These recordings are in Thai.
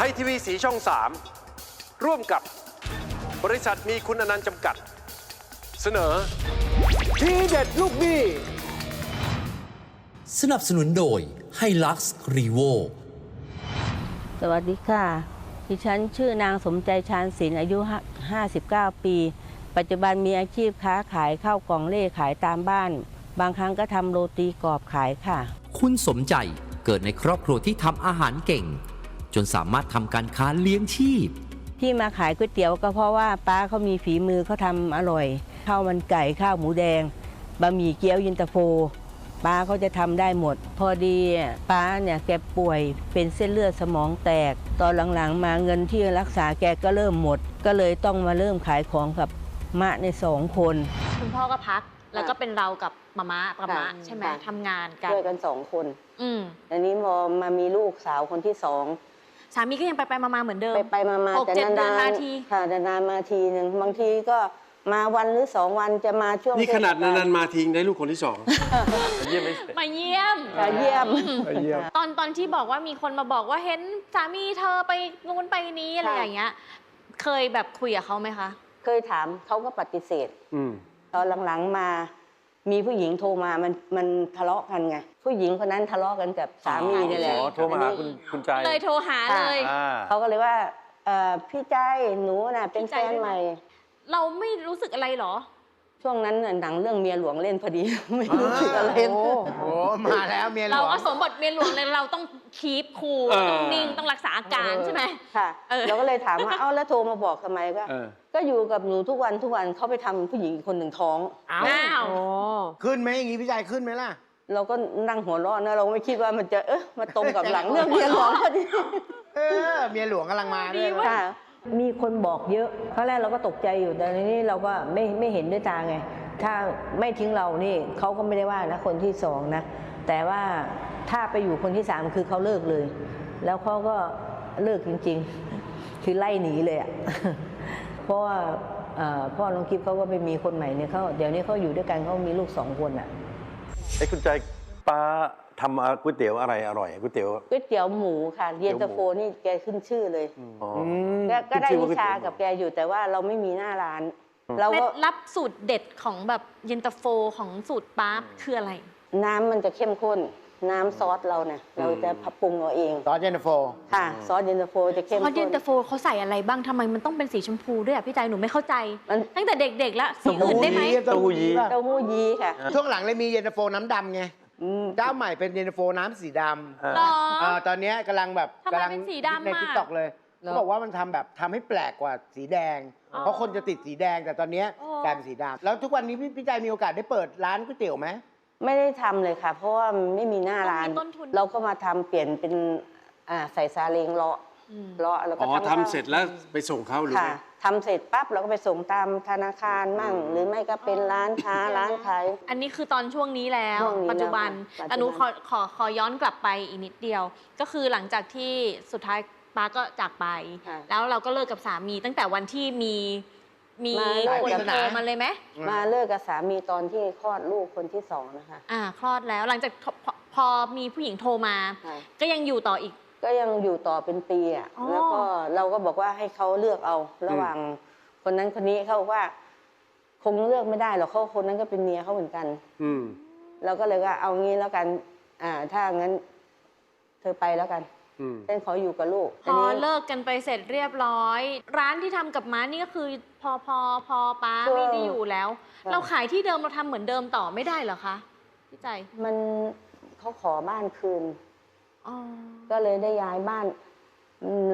ไทยทีวีสีช่อง 3 ร่วมกับบริษัทมีคุณอนันต์จำกัด เสนอ ทีเด็ดลูกหนี้สนับสนุนโดยไฮลักซ์รีโวสวัสดีค่ะ ดิฉันชื่อนางสมใจชาญศิลป์อายุ 59 ปี ปัจจุบันมีอาชีพค้าขายข้าวกล่องเล่ขายตามบ้าน บางครั้งก็ทำโรตีกรอบขายค่ะ คุณสมใจเกิดในครอบครัวที่ทำอาหารเก่งจ นสามารถทำการค้าเลี้ยงชีพ ที่มาขายก๋วยเตี๋ยวก็เพราะว่าป้าเขามีฝีมือเขาทำอร่อยข้าวมันไก่ข้าวหมูแดงบะหมี่เกี๊ยวยินตาโฟป้าเขาจะทำได้หมด พอดีป้าเนี่ยแกป่วยเป็นเส้นเลือดสมองแตก ตอนหลังๆ มาเงินที่รักษาแกก็เริ่มหมด ก็เลยต้องมาเริ่มขายของกับมะในสองคน คุณพ่อก็พักแล้วก็เป็นเรากับมาม่ากับมะค่ะใช่ไหมค่ะทำงานกันช่วยกันสองคน อืมอันนี้พอมามีลูกสาวคนที่สอง สามีก็ยังไปไปๆมาๆเหมือนเดิมไปไปมามาหกแต่เจ็ดเดือนนานมาที ๆค่ะนานๆมาทีหนึ่งบางทีก็มาวันหรือสองวันจะมาช่วงนี่ขนาดเทศกลนานๆมาทิ้งได้ลูกคนที่สอง เยี่ยมไม่เสร็จ มาเยี่ยมค่ะเยี่ยม เยี่ยม ตอนตอนที่บอกว่ามีคนมาบอกว่าเห็นสามีเธอไปนู้นไปนี้อะไรค่ะ อย่างเงี้ย เคยแบบคุยกับเขาไหมคะ เคยถามเขาก็ปฏิเสธ อืม ตอนหลังๆมา มีผู้หญิงโทรมามันมันทะเลาะกันไง ผู้หญิงคนนั้นทะเลาะกันกับสามีนี่แหละอ๋อโทรมาหาคุณคุณใจเลยโทรหาเลยอ่าเขาก็เลยว่าเอ่อพี่ใจหนูน่ะเป็นพี่แฟใจนด้วยนะใหม่ เราไม่รู้สึกอะไรเหรอ ช่วงนั้นน่ะหนังเรื่องเมียหลวงเล่นพอดี ไม่รู้สึกอะไรโอ้โหมาแล้วเมียหลเราวงก็สมบทเมียหลวงเลยเราต้องคีปคูลเออต้องนิ่งต้องรักษาอาการใช่ไหมค่ะเออเราก็เลยถามว่าเอ้าแล้วโทรมาบอกทำไมก็เออก็อยู่กับหนูทุกวันทุกวันเขาไปทำผู้หญิงอีกคนหนึ่งท้องเอ้าอ้าวขึ้นไหมอย่างงี้พี่ชายขึ้นไหมล่ะ เราก็นั่งหัวเราะนะเราไม่คิดว่ามันจะเอ๊ะมาตรงกับหลังเรื่องเมียหลวงพอดีเออเมียหลวงกำลังมาด้วยค่ะมีคนบอกเยอะครั้งแรกเราก็ตกใจอยู่แต่ในนี้เราก็ไม่ไม่เห็นด้วยตาไง ถ้าไม่ทิ้งเรานี่เขาก็ไม่ได้ว่านะคนที่สองนะแต่ว่าถ้าไปอยู่คนที่สามคือเขาเลิกเลย แล้วเขาก็เลิกจริง ๆ คือไล่หนีเลยอะเพราะว่าเอ่อพ่อน้องกิฟเขาก็ไปมีคนใหม่เนี่ยเขาเดี๋ยวนี้เขาอยู่ด้วยกันเขามีลูกสองคนอะ ไอ้คุณใจป้าทำก๋วยเตี๋ยวอะไรอร่อยก๋วยเตี๋ยวก๋วยเตี๋ยวหมูค่ะเย็นตาโฟนี่แกขึ้นชื่อเลยอ๋อก็ก็ได้ขึ้นชื่อวิว่าชาก๋วยเตี๋ยวกับแกอยู่แต่ว่าเราไม่มีหน้าร้าน เราเคล็ก็ดลับสูตรเด็ดของแบบเย็นตาโฟของสูตรป๊าบคืออะไร น้ำมันจะเข้มข้น น้ำซอสเราเนี่ยเราจะปรับปรุงเอาเองซอสเย็นตาโฟค่ะซอสเย็นตาโฟจะเข้มเพราะข้เย็นนตาโฟเขาใส่อะไรบ้างทำไมมันต้องเป็นสีชมพูด้วยอะพี่ใจหนูไม่เข้าใจมันตั้งแต่เด็กๆแล้วสีอื่นได้ไหมเต้าหู้ยี้ป่ะเต้าหู้ยี้ค่ะ ช่วงหลังเลยมีเย็นตาโฟน้ำดำไงอืมเจ้าใหม่เป็นเย็นตาโฟน้ำสีดหรำอเอ่อตอนเนี้ยกำลังแบบทำไมกำลังเป็นสีดำในอะทิกตอกเลยเขาบอกว่ามันทำแบบทำให้แปลกกว่าสีแดงอ๋อเพราะคนจะติดสีแดงแต่ตอนเนี้ยโอ้กลายเป็นสีดำแล้วทุกวันนี้พี่พี่ใจมีโอกาสได้เปิดร้านก๋วยเตี๋ยวไหม ไม่ได้ทำเลยค่ะ เพราะว่ามันไม่มีหน้าร้าน ต้องมีต้นทุน เราก็มาทำเปลี่ยนเป็นอ่าใส่ซาเล้งเลาะอืมเลาะแล้วก็อ๋อทำทำเสร็จแล้วไปส่งเขาหรือค่ะไงทำเสร็จปั๊บเราก็ไปส่งตามธนาคารมั่ง หรือไม่ก็เป็นร้านค้าร้านขาย อันนี้คือตอนช่วงนี้แล้ว ช่วงนี้ปัจจุบันแล้วค่ะแต่หนูปัจจุขบัอนขอขอย้อนกลับไปอีกนิดเดียว ก็คือหลังจากที่สุดท้ายป้าก็จากไป ค่ะ แล้วเราก็เลิกกับสามีตั้งแต่วันที่มี มีมาเลิกคนกับ โทรมาเลยไหมมาเลิกกับสามีตอนที่คลอดลูกคนที่สองนะคะ อ่าคลอดแล้วหลังจากพอพอมีผู้หญิงโทรมาค่ะก็ยังอยู่ต่ออีก ก็ยังอยู่ต่อเป็นปีอะ อ๋อ แล้วก็เราก็บอกว่าให้เขาเลือกเอา ระหว่างคนนั้นคนนี้เขาบอกว่า คงเลือกไม่ได้หรอกเขาคนนั้นก็เป็นเมียเขาเหมือนกัน อืม เราก็เลยว่าเอางี้แล้วกัน อ่า ถ้างั้น เธอไปแล้วกันอืม ฉันขออยู่กับลูกพทีอนี้เลิกกันไปเสร็จเรียบร้อย ร้านที่ทำกับม้านี่ก็คือพอพอพอป้าไม่ได้อยู่แล้ว เราขายที่เดิมเราทำเหมือนเดิมต่อไม่ได้เหรอคะพี่ใจมันเขาขอบ้านคืนอ๋อก็เลยได้ย้ายบ้าน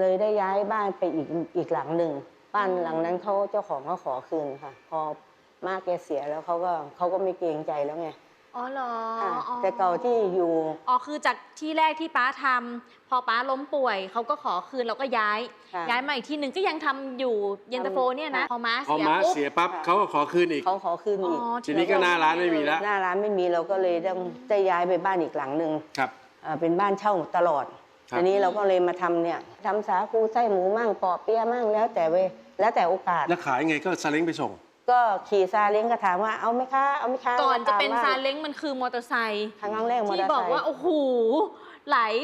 เลยได้ย้ายบ้านไปอีกอีกหลังหนึ่งบ้านหลังนั้นเขาเจ้าของเขาขอคืนค่ะ พอมากแกเสียแล้วเขาก็เขาก็ไม่เกรงใจแล้วไง อ๋อเหรอค่ะอ๋อแต่เก่าที่อยู่ อ๋อคือจากที่แรกที่ป้าทำพอป้าล้มป่วยเขาก็ขอคืนเราก็ย้าย ค่ะ ย้ายมาอีกที่หนึ่งก็ยังทำอยู่เย็นตาโฟเนี่ยนะค่ะพอม้าพอเสียม้าปุ๊บเสียปั๊บค่ะ เขาก็ขอคืนอีก เขาขอคืนอ๋อีกอทีนี้ก็หน้าร้านไม่มีแล้ว หน้าร้านไม่มีเราก็เลยต้องได้ย้ายไปบ้านอีกหลังหนึ่งครับ อ่าเป็นบ้านเช่าตลอดครับอันนี้เราก็เลยมาทำเนี่ยทำสาคูไส้หมูมั่งปอเปี๊ยะมั่งแล้วแต่เวยแล้วแต่โอกาสแล้วขายไงก็ซาเล้งไปส่ง ก็ขี่ซาเล้งก็ถามว่าเอาไหมคะเอาไหมคะก่อนจะเป็นถมว่ซาเล้งมันคือมอเตอร์ไซค์ครั้งแรกมอเตอที่ร์ไซค์บอกว่าโอ้โหหลาย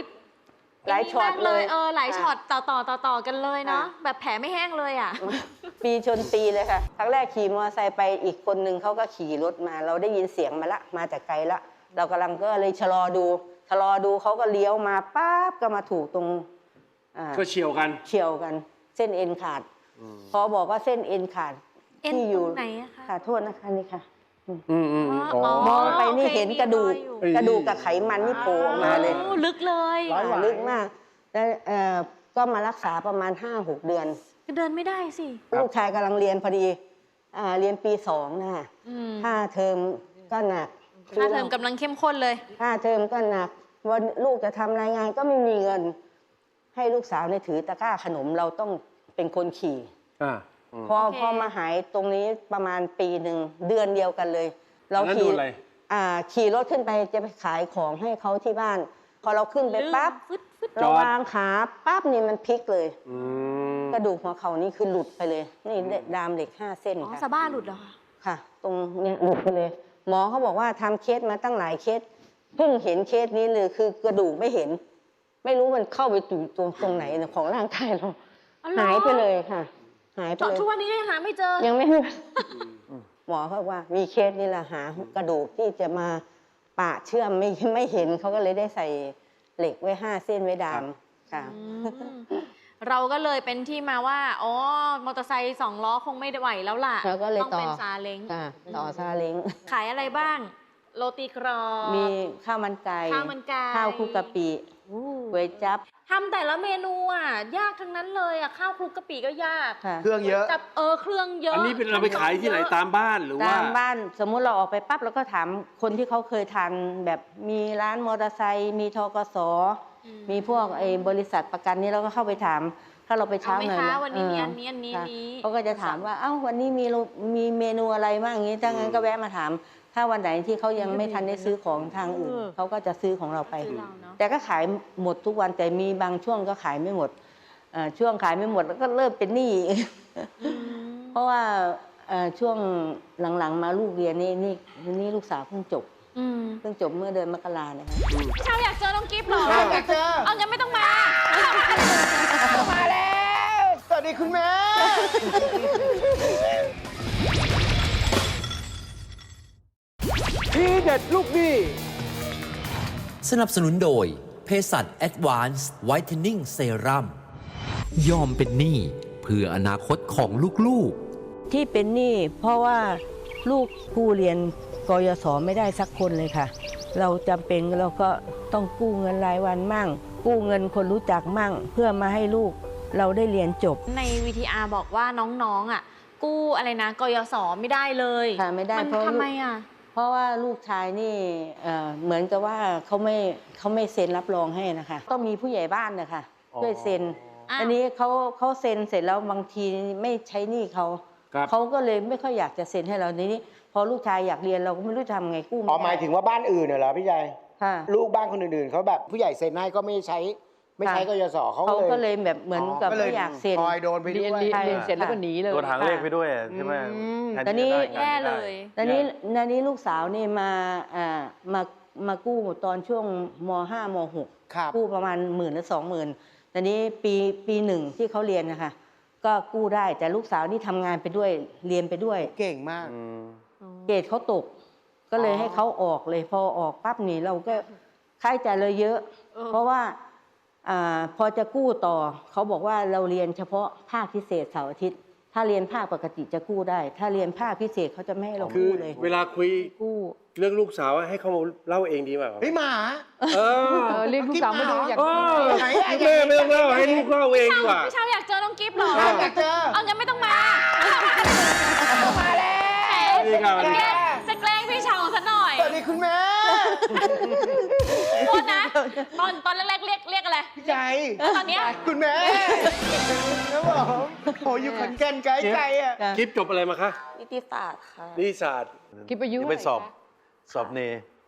หลายช็อตมกเลยเออหลายค่ะช็อตต่อต่อต่อต่อกันเลยเนาะค่ะแบบแผลไม่แห้งเลยอะ ปีชนปีเลยค่ะ ครั้งแรกขี่มอเตอร์ไซค์ไปอีกคนนึงเขาก็ขี่รถมา เราได้ยินเสียงมาละมาจากไกลละ เรากำลังก็เลยชะลอดูชะลอดูเขาก็เลี้ยวมาปั๊บก็มาถูกตรงอ่าก็เฉียวกันเฉียวกัน เส้นเอ็นขาดพอบอกว่าเส้นเอ็นขาด เอ็นที่อยู่ตรงไหนอะคะ ค่ะโทษนะคะนี่ค่ะ อืมอืมอ๋อ มองไปนี่โอเคเห็นกระดูก มีรอยอยู่เอ้ยกระดูกกับไขมันนี่โผล่ออกมาเลยโอ้ลึกเลยร้อยหวาลึกมากแล้วเอ่อก็มารักษาประมาณ 5-6 เดือน เดินไม่ได้สิลูกชายกำลังเรียนพอดีอ่าเรียนปีสองนะคะอืมค่าเทอมก็หนักค่าเทอมกำลังเข้มข้นเลย ค่าเทอมก็หนัก วันลูกจะทำรายงานก็ไม่มีเงิน ให้ลูกสาวเนี่ยถือตะกร้าขนมเราต้องเป็นคนขี่ อ่า พอโอเค พอมาหายตรงนี้ประมาณปีหนึ่งเดือนเดียวกันเลย เราอันนั้นขี่โดนอะไร อ่าขี่รถขึ้นไปจะไปขายของให้เขาที่บ้าน พอเราขึ้นไปปั๊บฟึดฟึดจอดเราวางขาปั๊บนี่มันพลิกเลย อืมกระดูกหัวเข่านี่คือหลุดไปเลย นี่ดามเหล็กห้าเส้นอ๋อค่ะสะบ้าหลุดเหรอคะค่ะ ตรงเนี้ยหลุดไปเลย หมอเขาบอกว่าทำเคสมาตั้งหลายเคสเพิ่งเห็นเคสนี้เลยคือกระดูกไม่เห็น ไม่รู้มันเข้าไปอยู่ตรงตรงไหนของร่างกายเราอ๋อเหรอหายไปเลยค่ะหายไปจอดเลยทุกวันนี้ก็ยังหาไม่เจอ ยังไม่รู้หมอเขาบอกว่า มีเคสนี่แหละหากระดูกที่จะมาปะเชื่อมไม่ไม่เห็นเขาก็เลยได้ใส่เหล็กไว้ห้าเส้นไว้ดามค่ะ อืมเราก็เลยเป็นที่มาว่า อ๋อ มอเตอร์ไซค์สองล้อคงไม่ไหวแล้วล่ะ เราก็เลยต้องเป็นต่อ ซาเล้ง ค่ะต่อซาเล้ง ขายอะไรบ้าง โรตีกรอบมีข้าวมันไก่ข้าวมันไก่ข้าวคลุกกะปิอู้ก๋วยจั๊บทำแต่ละเมนูอะยากทั้งนั้นเลยอะข้าวคลุกกะปิก็ยากค่ะเครื่องเยอะจับเออเครื่องเยอะอันนี้เป็นเราไปขายที่ไหนตามบ้านหรือว่าตามบ้าน สมมุติเราออกไปปั๊บเราก็ถามคนที่เขาเคยทานแบบมีร้านมอเตอร์ไซค์มีทกสอืมมีพวกไอ้บริษัทประกันนี้เราก็เข้าไปถาม ถ้าเราไปเช้าเอาไหมหน่อยคะนะวันนี้มีเอันนี้อันนี้ค่ะอันนี้เขาก็จะถามว่าเอ้าวันนี้มีโรมีเมนูอะไรบ้างอย่างนี้ถ้างั้นก็แวะมาถาม ถ้าวันไหนที่เขายังไม่ทันได้ซื้อของทางอื่นเออเขาก็จะซื้อของเราไปซื้อเราเนอะแต่ก็ขายหมดทุกวันแต่มีบางช่วงก็ขายไม่หมดเอ่อช่วงขายไม่หมดแล้วก็เริ่มเป็นหนี้อืมเพราะว่าเอ่อช่วงหลังๆ มาลูกเรียนนี่นี่นี่ลูกสาวเพิ่งจบอืมเพิ่งจบเมื่อเดือนมกราเนี่ยค่ะพี่เช้าอยากเจอน้องกิฟต์เหรออยากเจอเอางั้นไม่ต้องมามาแล้ วสวัสดีคุณแม่ ทีเด็ดลูกหนี้สนับสนุนโดยเภสัช Advanced Whitening Serum ยอมเป็นหนี้เพื่ออนาคตของลูกๆ ที่เป็นหนี้เพราะว่าลูกผู้เรียนกยศไม่ได้สักคนเลยค่ะ เราจำเป็นเราก็ต้องกู้เงินรายวันมั่ง กู้เงินคนรู้จักมั่ง เพื่อมาให้ลูก เราได้เรียนจบ ใน VTR บอกว่าน้องๆอะ กู้อะไรนะกยศไม่ได้เลยค่ะไม่ได้มันเพราะ ทำไมอะ เพราะว่าลูกชายนี่เอ่อเหมือนกับว่าเขาไม่เขาไม่เซ็นรับรองให้นะคะ ต้องมีผู้ใหญ่บ้านนะคะอ๋อช่วยเซ็นอ้าวอันนี้เขาเขาเซ็นเสร็จแล้วบางทีไม่ใช้หนี้เขาครับ เขาก็เลยไม่ค่อยอยากจะเซ็นให้เราในนี้พอลูกชายอยากเรียนเราก็ไม่รู้จะทำไงกู้อ๋อไได้หมายถึงว่าบ้านอื่นน่ะเหรอพี่ใจค่ะ ลูกบ้านคนอื่นๆเขาแบบผู้ใหญ่เซ็นให้ก็ไม่ใช้ ไม่ใช้ค่ะกยศเขาเขาก็เลเลยยแบบเหมือนกับก็เลไม่อยากเซ็นพลอยโดนไปด้เรีวยนเรียนใช่เรียนเสร็จแล้วก็หนีเลย โดนหางเลขไปด้วยอะใช่ไหมอืม แทแต่ที่นี่จะได้แย่เลยตอนนี้ตอนนี้ลูกสาวนี่มาอ่ามามากู้ตอนช่วงมห้ามหก ครับกู้ประมาณหมื่นหรือสองหมื่นตอนนี้ปีปีหนึ่งที่เขาเรียนนะคะ ก็กู้ได้แต่ลูกสาวนี่ทำงานไปด้วยเรียนไปด้วย เก่งมาก อืม เกรดเขาตก ก็เลยอ๋อ ให้เขาออกเลย พอออกปั๊บนี่เราก็ค่าใช้จ่ายเลยเยอะ เออ เพราะว่า อาพอจะกู้ต่อเขาบอกว่าเราเรียนเฉพาะภาคพิเศษเสาร์อาทิตย์ ถ้าเรียนภาคปกติจะกู้ได้ ถ้าเรียนภาคพิเศษเขาจะไม่ให้เราคือกู้เลยเวลาคุยกู้ เรื่องลูกสาวให้เขามาเล่าเองดีกว่าครับเฮ้ยหมา เออเออเรียกลูกสาวมาดูอยากเออไหนอะ แม่ไม่ต้องเล่าให้ลูกเล่าเองดีกว่า พี่เช้าอยากเจอน้องกิฟต์เหรอ อยากเจอ เอางั้นไม่ต้องมามาแล้วนี่ครับสวัสดีครับจะแกล้งพี่เช้าซะหน่อย สวัสดีคุณแม่โทษนะ ตอนตอนแรกๆเรียกเรียกอะไร พี่ใจ ตอนเนี้ยคุณแม่ครับผมโหอยู่ขอนแก่นไกลไกลอะค่ะคลิปจบอะไรมาคะนิติศาสตร์ค่ะ นิติศาสตร์คิดอายุนี่ไปสอบสอบเน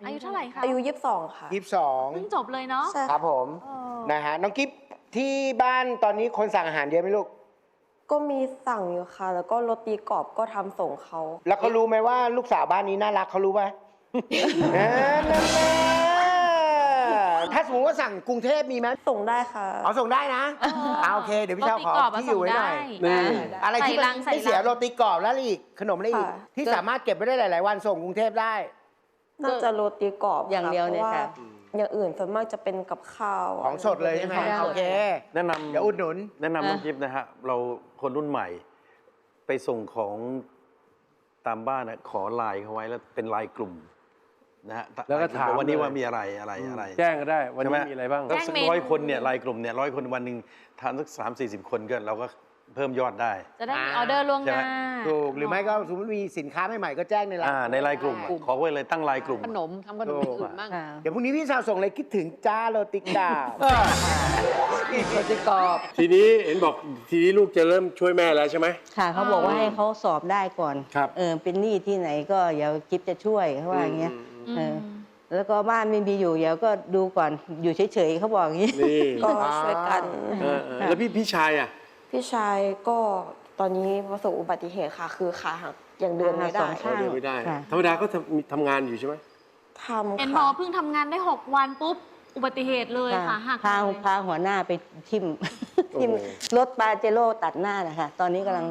อายุเท่าไหร่คะอายุ 22 ค่ะ ยี่สิบสองเพิ่งจบเลยเนาะใช่ครับผมเออนะฮะน้องกิฟที่บ้านตอนนี้คนสั่งอาหารเยอะไหมลูก ก็มีสั่งอยู่ค่ะ แล้วก็โรตีกรอบก็ทำส่งเขา แล้วเขารู้ไหมว่าลูกสาวบ้านนี้น่ารักเขารู้ไหมนั่นแหละ ถ้าาสมมติว่าสั่งกรุงเทพมีไหมส่งได้ค่ะ เอาส่งได้นะอ่าโอเค เดี๋ยวพี่เช้าขอโรตีกรอบอะที่อยู่ไว้หน่อยส่งได้นี่อะไรที่มันใส่ลังไม่เสียใส่ลังโรตีกรอบแล้วอะไรอีกขนมอะไรอีกค่ะที่สามารถเก็บไว้ได้หลาย ๆ วันส่งกรุงเทพได้น่าจะโรตีกรอบอย่างเดียวเนี่ยพราะค่ะอย่างอื่นส่วนมากจะเป็นกับข้าว ของสดเลยใช่ไหมของสดโอเค แนะนำเดี๋ยวอุดหนุน แนะนำน้องอะกิฟนะฮะเราคนรุ่นใหม่ ไปส่งของตามบ้านนะขอไลน์เขาไว้แล้วเป็นไลน์กลุ่ม นะฮะแล้วก็ถามวันนี้เลยว่ามีอะไรอะไรอะไรแจ้งก็ได้ วันนี้ใช่หมีอะไรบ้างก็แจ้งสักเมนูร้อยคนเนี่ยไลน์กลุ่มเนี่ยร้อยคนวันหนึ่งทานสักสามสี่สิบคนก็เราก็เพิ่มยอดได้ จะได้มีอ่าออเดอร์ล่วงหน้าใช่ไหมถูกหรือไม่ก็สมมติมีสินค้าใหม่ๆก็แจ้งในไลน์อ่าในไลน์กลุ่มอะขอไว้เลยตั้งไลน์กลุ่มขนมทำขนมอย่างอื่นบ้างค่ะเดี๋ยวพรุ่งนี้พี่สาวส่งเลยคิดถึงจ้าโรตีกรอบโรตีกรอบ ทีนี้เห็นบอกทีนี้ลูกจะเริ่มช่วยแม่แล้วใช่ไหมค่ะเขาบอกว่าให้เขาสอบได้ก่อนครับเออเป็นหนี้ที่ไหนก็เดี๋ยวกิฟจะช่วยเขาว่าอย่างเงี้ยอืม เออ แล้วก็บ้านไม่มีอยู่เดี๋ยวก็ดูก่อนอยู่เฉยๆเขาบอกอย่างนี้ นี่ก็ช่วยกัน เออเออแล้วพี่พี่ชายอะ พี่ชายก็ตอนนี้ประสบอุบัติเหตุค่ะ คือขาหักยังเดินไม่สได้องข้าง เดินไม่ได้ ค่ะ ธรรมดาก็ทำมีทำงานอยู่ใช่ไหม ทำเห็นบอกค่ะว่าเพิ่งทำงานได้ 6 วันปุ๊บ อุบัติเหตุเลยค่ะหักพาเลยพาหัวหน้าไปทิมโอ้โห ทิมรถปาเจโร่ตัดหน้านะคะ ตอนนี้กำลัง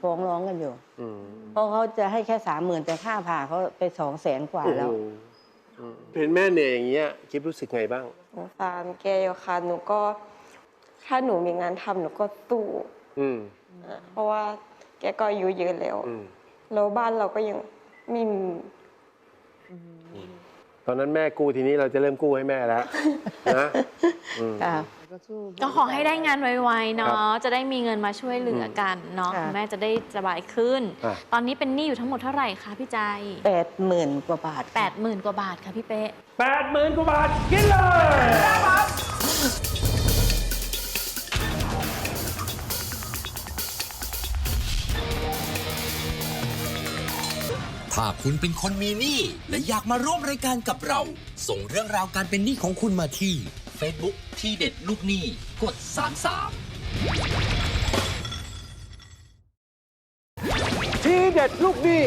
ฟ้องร้องกันอยู่ อืม เพราะเขาจะให้แค่สามหมื่นแต่ค่าผ่าเขาไปสองแสนกว่าโอ้แล้วโหอืมเห็นแม่เหนื่อยอย่างเงี้ยคิดรู้สึกไงบ้างสงสารแกอยู่ค่ะหนูก็ ถ้าหนูมีงานทำหนูก็สู้อืมเพราะว่าแกก็อายุเยอะแล้วอืมแล้วบ้านเราก็ยังไม่มีตอนนั้นแม่กู้ทีนี้เราจะเริ่มกู้ให้แม่แล้วนะอืมค่ะ ก็สู้ ก็ขอให้ได้งานไวๆครัเนาะบจะได้มีเงินมาช่วยเหลือกันเนาะค่ะ คุณแม่จะได้สบายขึ้น อะ ตอนนี้เป็นหนี้อยู่ทั้งหมดเท่าไหร่คะพี่ใจแปดหมื่นกว่าบาทแปดหมื่นกว่าบาทค่ะพี่เป๊ะ แปดหมื่นกว่าบาทกินเลย ถ้าคุณเป็นคนมีหนี้และอยากมาร่วมรายการกับเรา ส่งเรื่องราวการเป็นหนี้ของคุณมาที่ Facebook ที่เด็ดลูกหนี้กด 33 ทีเด็ดลูกดี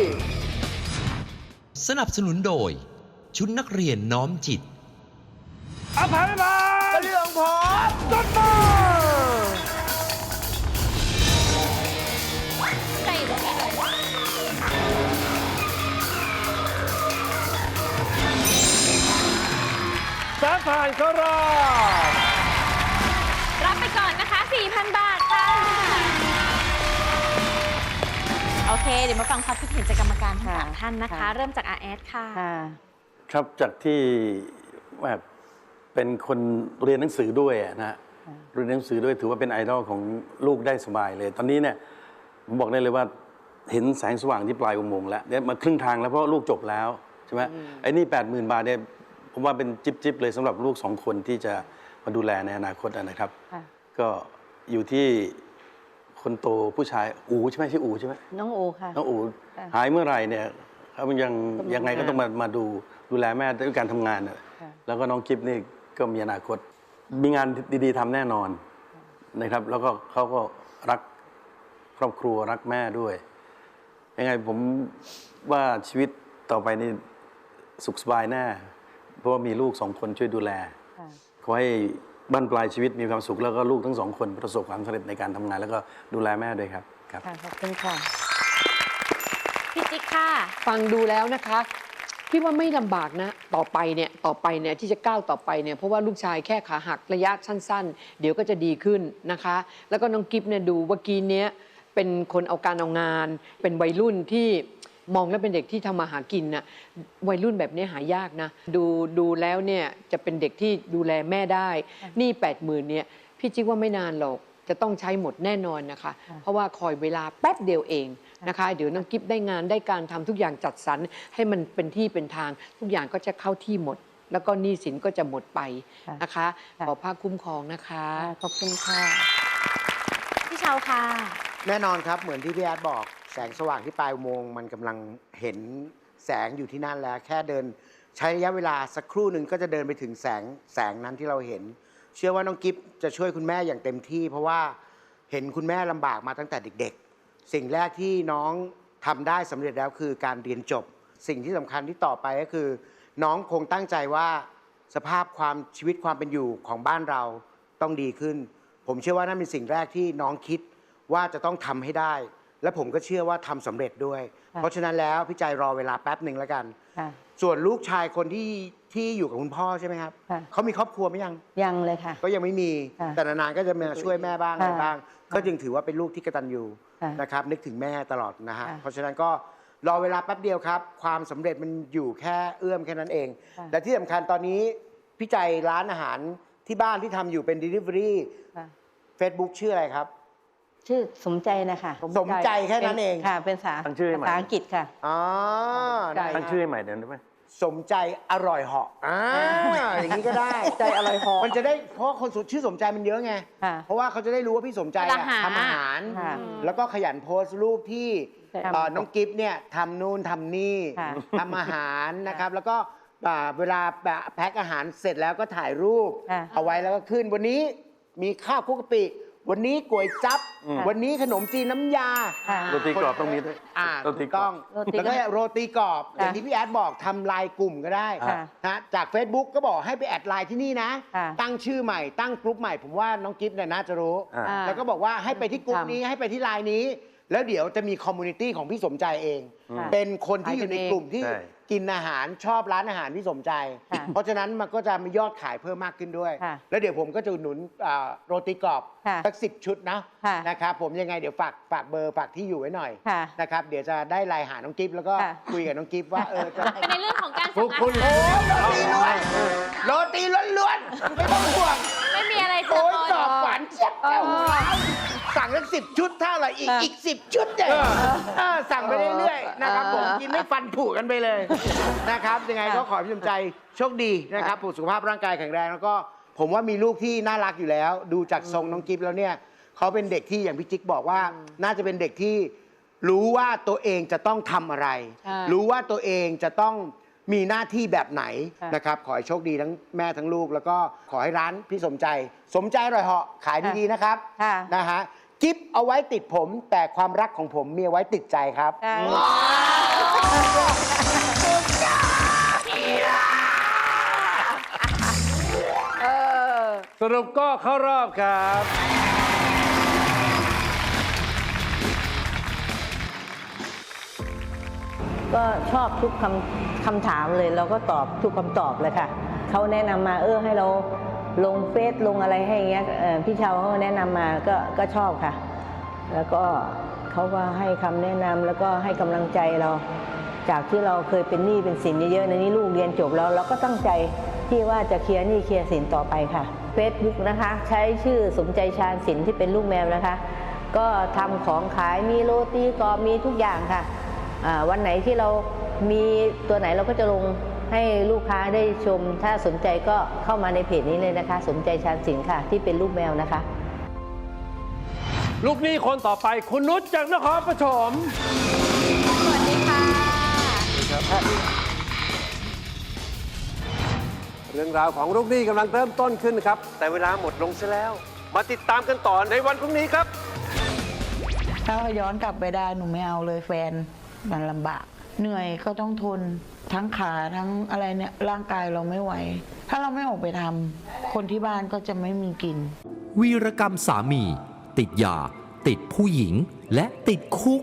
สนับสนุนโดย ชุดนักเรียนน้อมจิตอภัยบาลก็เรื่องของผมต้นม สามผ่านเข้ารอบรับไปก่อนนะคะ 4,000 บาทค่ะ โอเค เดี๋ยวมาฟังความคิดเห็นจากกรรมการทั้งสามค่ะท่านนะคะ ค่ะ เริ่มจากอาแอดค่ะ ค่ะ ครับจากที่แบบเป็นคนเรียนหนังสือด้วยอะนะฮะเรียนหนังสือด้วยถือว่าเป็นไอดอลของลูกได้สบายเลย ตอนนี้เนี่ยผมบอกได้เลยว่าเห็นแสงสว่างที่ปลายอุโมงค์แล้วเนี่ยมาครึ่งทางแล้วเพราะลูกจบแล้วใช่ไหมไอ้นี่แปดหมื่นบาทเนี่ย ผมว่าเป็นจิ๊บจิบๆเลยสำหรับลูกสองคนที่จะมาดูแลในอนาคตอะนะครับค่ะก็อยู่ที่คนโตผู้ชายอูใช่ไหมชื่ออูใช่ไหมน้องโอค่ะน้องอูค่ะหายเมื่อไหร่เนี่ยเขายังต้องยังไงก็ทำงานต้องมามาดูดูแลแม่ด้วยการทำงานน่ะค่ะแล้วก็น้องกิฟนี่ก็มีอนาคต มีงานดีๆทำแน่นอนนะครับ แล้วก็เขาก็รักครอบครัวรักแม่ด้วยยังไงผมว่าชีวิตต่อไปนี่สุขสบายแน่ เพราะว่ามีลูกสองคนช่วยดูแลค่ะขอให้บ้านปลายชีวิตมีความสุขแล้วก็ลูกทั้งสองคนประสบความสำเร็จในการทำงาน แล้วก็ดูแลแม่ด้วยครับครับค่ะขอบคุณค่ะพี่จิ๊กค่ะฟังดูแล้วนะคะพี่ว่าไม่ลำบากนะ ต่อไปเนี่ยต่อไปเนี่ยที่จะก้าวต่อไปเนี่ยเพราะว่าลูกชายแค่ขาหักระยะสั้น ๆ เดี๋ยวก็จะดีขึ้นนะคะ แล้วก็น้องกิฟเนี่ยดูเมื่อกี้เนี้ยเป็นคนเอาการเอางาน เป็นวัยรุ่นที่ มองแล้วเป็นเด็กที่ทำมาหากินน่ะวัยรุ่นแบบนี้หายากนะ ดูดูแล้วเนี่ยจะเป็นเด็กที่ดูแลแม่ได้หนี่แปดหมื่นเนี่ยพี่จิ๊กว่าไม่นานหรอกจะต้องใช้หมดแน่นอนนะคะค่ะเพราะว่าคอยเวลาแป๊บเดียวเองนะคะ เดี๋ยวน้องกิฟได้งานได้การทำทุกอย่างจัดสรรให้มันเป็นที่เป็นทาง ทุกอย่างก็จะเข้าที่หมด แล้วก็หนี้สินก็จะหมดไปนะคะค่ะขอภาคคุ้มครองนะคะ ขอบคุณค่ะพี่เชาค่ะ แน่นอนครับเหมือนที่พี่แอดบอก แสงสว่างที่ปลายอุโมงค์มันกำลังเห็นแสงอยู่ที่นั่นแล้ว แค่เดิน ใช้ระยะเวลาสักครู่หนึ่งก็จะเดินไปถึงแสงแสงนั้นที่เราเห็น เชื่อว่าน้องกิฟจะช่วยคุณแม่อย่างเต็มที่ เพราะว่าเห็นคุณแม่ลำบากมาตั้งแต่เด็ก ๆ สิ่งแรกที่น้องทำได้สำเร็จแล้วคือการเรียนจบ สิ่งที่สำคัญที่ต่อไปก็คือ น้องคงตั้งใจว่าสภาพความชีวิตความเป็นอยู่ของบ้านเราต้องดีขึ้น ผมเชื่อว่านั่นเป็นสิ่งแรกที่น้องคิดว่าจะต้องทำให้ได้ และผมก็เชื่อว่าทำสำเร็จด้วยค่ะเพราะฉะนั้นแล้วพี่ใจรอเวลาแป๊บหนึ่งแล้วกัน ค่ะ ส่วนลูกชายคนที่ที่อยู่กับคุณพ่อใช่ไหมครับค่ะ เขามีครอบครัวไหมยัง ยังเลยค่ะ ก็ยังไม่มีค่ะแต่นานๆก็จะมาช่วยแม่บ้างอะไรค่ะบ้าง ก็จึงถือว่าเป็นลูกที่กตัญญูค่ะนะครับ นึกถึงแม่ตลอดนะฮะค่ะเพราะฉะนั้นก็รอเวลาแป๊บเดียวครับ ความสำเร็จมันอยู่แค่เอื้อมแค่นั้นเอง ค่ะและที่สำคัญตอนนี้พี่ใจร้านอาหารที่บ้านที่ทำอยู่เป็น Delivery ค่ะ Facebook ชื่ออะไรครับ ชื่อสมใจนะคะสมใจแค่นั้นเอง ค่ะ เป็นภาษาตั้งชื่อให้ใหม่ ภาษาอังกฤษค่ะ อ๋อใจได้ตั้งชื่อให้ใหม่เดี๋ยวได้ไหม สมใจอร่อยเหาะอ่าอย่างนี้ก็ได้ใจอร่อยเหาะมันจะได้เพราะว่าคนชื่อสมใจมันเยอะไง ค่ะเพราะว่าเขาจะได้รู้ว่าพี่สมใจอะเวลาหาทำอาหาร ค่ะแล้วก็ขยันโพสต์รูปที่ใช่เอ่อน้องกิฟเนี่ยทำนู่นทำนี่ค่ะทำอาหารนะครับ แล้วก็อ่าเวลาแบบแพ็คอาหารเสร็จแล้วก็ถ่ายรูป ค่ะ เอาไว้แล้วก็ขึ้นวันนี้มีข้าวคลุกกะปิ วันนี้ก๋วยจั๊บอืมวันนี้ขนมจีนน้ำยา ค่ะ โรตีกรอบต้องมีด้วยอ่าโรตีถูกกรต้ออบ งโรตีแล้วก็โรตีกรอบอย่างค่ะที่พี่แอดบอกทำลายกลุ่มก็ได้ค่ะนะจาก Facebook ก็บอกให้ไปแอดไลน์ที่นี่นะ ค่ะตั้งชื่อใหม่ตั้งกลุ่มใหม่ ผมว่าน้องกิฟเนี่ยน่าจะรู้ อ่า อ่า แล้วก็บอกว่าให้ไปที่กลุ่มทำนี้ให้ไปที่ไลน์นี้ แล้วเดี๋ยวจะมีคอมมูนิตี้ของพี่สมใจเอง ค่ะเป็นคนที่อยู่ในกลุ่มที่ใช่ กินอาหารชอบร้านอาหารพี่สมใจ ค่ะเพราะฉะนั้นมันก็จะมียอดขายเพิ่มมากขึ้นด้วย ค่ะแล้วเดี๋ยวผมก็จะอุดหนุนอ่าโรตีกรอบค่ะสักสิบชุดนะค่ะ นะครับผมยังไงเดี๋ยวฝากฝากเบอร์ฝากที่อยู่ไว้หน่อยค่ะ นะครับเดี๋ยวจะได้ไลน์หาน้องกิฟแล้วก็ค่ะ คุยกับน้องกิฟว่าเออจะเป็นในเรื่องของการพวสั่กงคุณอาหารโรตีล้วนๆไม่ต้องห่วงไม่มีอะไรจะโอ้ยโอยกรอบหวานเจี๊ยบแก้ว สั่งสักสิบชุดเท่าไหร่อีกเอออีอีกสิบชุดเนี่ยเออสั่งไปเรื่อยๆนะครับผมเออกินไม่ฟันผุกันไปเลยนะครับยังไงก็ขอให้พี่สมใจโชคดีนะครับสุขภาพร่างกายแข็งแรงแล้วก็ผมว่ามีลูกที่น่ารักอยู่แล้ว ดูจากทรงน้องกิฟแล้วเนี่ยเขาเป็นเด็กที่อย่างพี่จิ๊กบอกว่า น่าจะเป็นเด็กที่รู้ว่าตัวเองจะต้องทำอะไรใช่รู้ว่าตัวเองจะต้อง มีหน้าที่แบบไหนค่ะนะครับ ขอให้โชคดีทั้งแม่ทั้งลูก แล้วก็ขอให้ร้านพี่สมใจ สมใจอร่อยเหาะขายดีๆนะครับค่ะ นะฮะกิฟเอาไว้ติดผมแต่ความรักของผมมีเอาไว้ติดใจครับค่ะเออ สรุปก็เข้ารอบครับ ก็ชอบทุกคำคำถามเลยเราก็ตอบทุกคำตอบเลยค่ะเขาแนะนำมาเออให้เราลงเฟซลงอะไรให้อย่างเงี้ยพี่ชาวเขาแนะนำมาก็ก็ชอบค่ะ แล้วก็เขาก็ให้คำแนะนำแล้วก็ให้กำลังใจเรา จากที่เราเคยเป็นหนี้เป็นสินเยอะๆในนี้ลูกเรียนจบแล้วเราก็ตั้งใจที่ว่าจะเคลียร์หนี้เคลียร์สินต่อไปค่ะ Facebook นะคะ ใช้ชื่อสมใจชาญสินที่เป็นลูกแมวนะคะ ก็ทำของขายมีโรตีกรอบมีทุกอย่างค่ะ วันไหนที่เรามีตัวไหนเราก็จะลงให้ลูกค้าได้ชม ถ้าสนใจก็เข้ามาในเพจนี้เลยนะคะ สมใจชาญสินค่ะ ที่เป็นลูกแมวนะคะ ลูกหนี้คนต่อไปคุณนุชจากนครปฐมสวัสดีค่ะ เรื่องราวของลูกหนี้กำลังเริ่มต้นขึ้นครับ แต่เวลาหมดลงซะแล้ว มาติดตามกันต่อในวันพรุ่งนี้ครับ ถ้าย้อนกลับไปได้หนูไม่เอาเลยแฟน มันลำบาก เหนื่อยก็ต้องทนทั้งขาทั้งอะไรเนี่ยร่างกายเราไม่ไหว ถ้าเราไม่ออกไปทำคนที่บ้านก็จะไม่มีกิน วีรกรรมสามี ติดยา ติดผู้หญิง และติดคุก